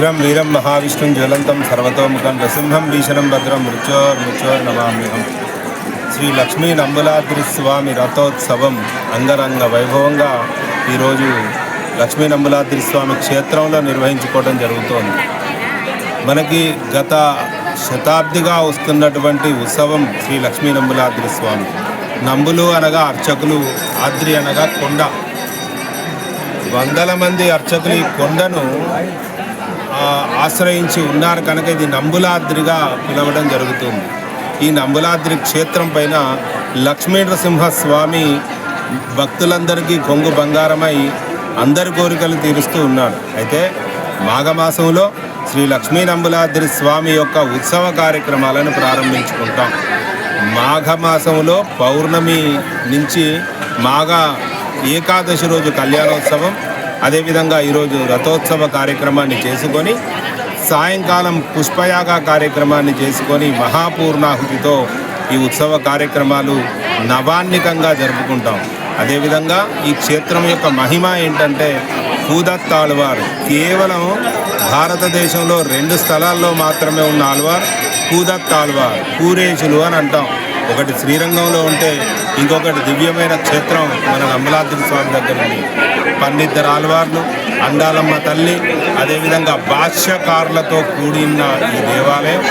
ఉగ్రం వీరం మహావిష్ణుం జ్వలంతం సర్వతోముఖం నృసింహం భీషణం భద్రం మృత్యోర్ నమామ్యహం. శ్రీ లక్ష్మీ నంబులాద్రి స్వామి రథోత్సవం అంగరంగ వైభవంగా ఈరోజు లక్ష్మీ నంబులాద్రి స్వామి క్షేత్రంలో నిర్వహించుకోవడం జరుగుతోంది. మనకి గత శతాబ్దిగా వస్తున్నటువంటి ఉత్సవం శ్రీ లక్ష్మీ నంబులాద్రి స్వామి. నంబులు అనగా అర్చకులు ఆద్రి అనగా కొండ. వందల మంది అర్చకులు ఈ కొండను ఆశ్రయించి ఉన్నారు కనుక ఇది నంబులాద్రిగా పిలవడం జరుగుతుంది. ఈ నంబులాద్రి క్షేత్రం పైన లక్ష్మీ నరసింహ స్వామి భక్తులందరికీ కొంగు బంగారమై అందరి కోరికలు తీరుస్తూ ఉన్నాడు. అయితే మాఘమాసంలో శ్రీ లక్ష్మీ నంబులాద్రి స్వామి యొక్క ఉత్సవ కార్యక్రమాలను ప్రారంభించుకుంటాం. మాఘమాసంలో పౌర్ణమి నుంచి మాఘ ఏకాదశి రోజు కళ్యాణోత్సవం అదేవిధంగా ఈరోజు రథోత్సవ కార్యక్రమాన్ని చేసుకొని సాయంకాలం పుష్పయాగ కార్యక్రమాన్ని చేసుకొని మహాపూర్ణాహుతితో ఈ ఉత్సవ కార్యక్రమాలు నవాన్నికంగా జరుపుకుంటాం. అదేవిధంగా ఈ క్షేత్రం యొక్క మహిమ ఏంటంటే పూదత్ ఆళ్వార్. కేవలం భారతదేశంలో రెండు స్థలాల్లో మాత్రమే ఉన్న ఆళ్వార్ పూదత్ ఆళ్వార్ పూరేషులు అని అంటాం. ఒకటి శ్రీరంగంలో ఉంటే ఇంకొకటి దివ్యమైన క్షేత్రం మన అమలాద్రి స్వామి దగ్గర ఉంది. పన్నిద్దరు ఆళ్వార్లు అండాలమ్మ తల్లి అదేవిధంగా భాష్యకారులతో కూడిన ఈ దేవాలయం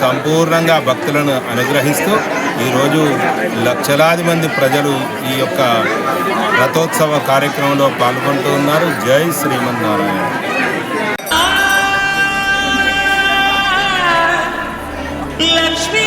సంపూర్ణంగా భక్తులను అనుగ్రహిస్తూ ఈరోజు లక్షలాది మంది ప్రజలు ఈ యొక్క రథోత్సవ కార్యక్రమంలో పాల్గొంటూ ఉన్నారు. జై శ్రీమన్నారాయణ. లక్ష్మీ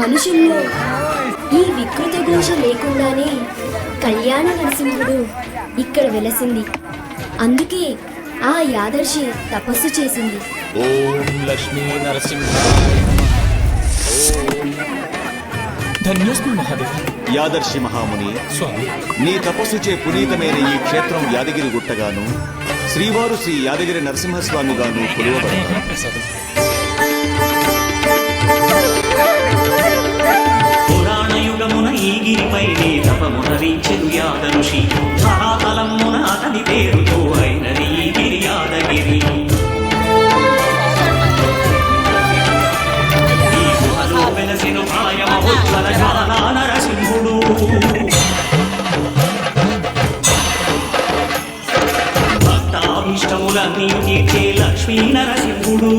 మనుషుల్లో ఈ వికృత ఘోష లేకుండానే కళ్యాణ నరసింహుడు ఇక్కడ వెలసింది. అందుకే ఆ యాదర్శి తపస్సు చేసింది. ఓం లక్ష్మీ నరసింహ ధన్యోస్మి మహాదేవ. యాదర్శి మహాముని స్వామి. నీ తపస్సుచే పునీతమైన ఈ క్షేత్రం యాదగిరి గుట్టగాను శ్రీవారు శ్రీ యాదగిరి నరసింహస్వామిగాను కొలువబడతారు నరసింహుడు.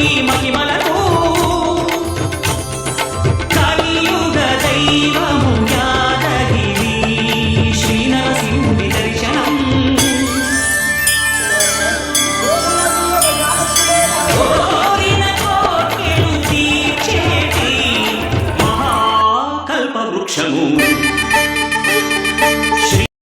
నీ మహిమ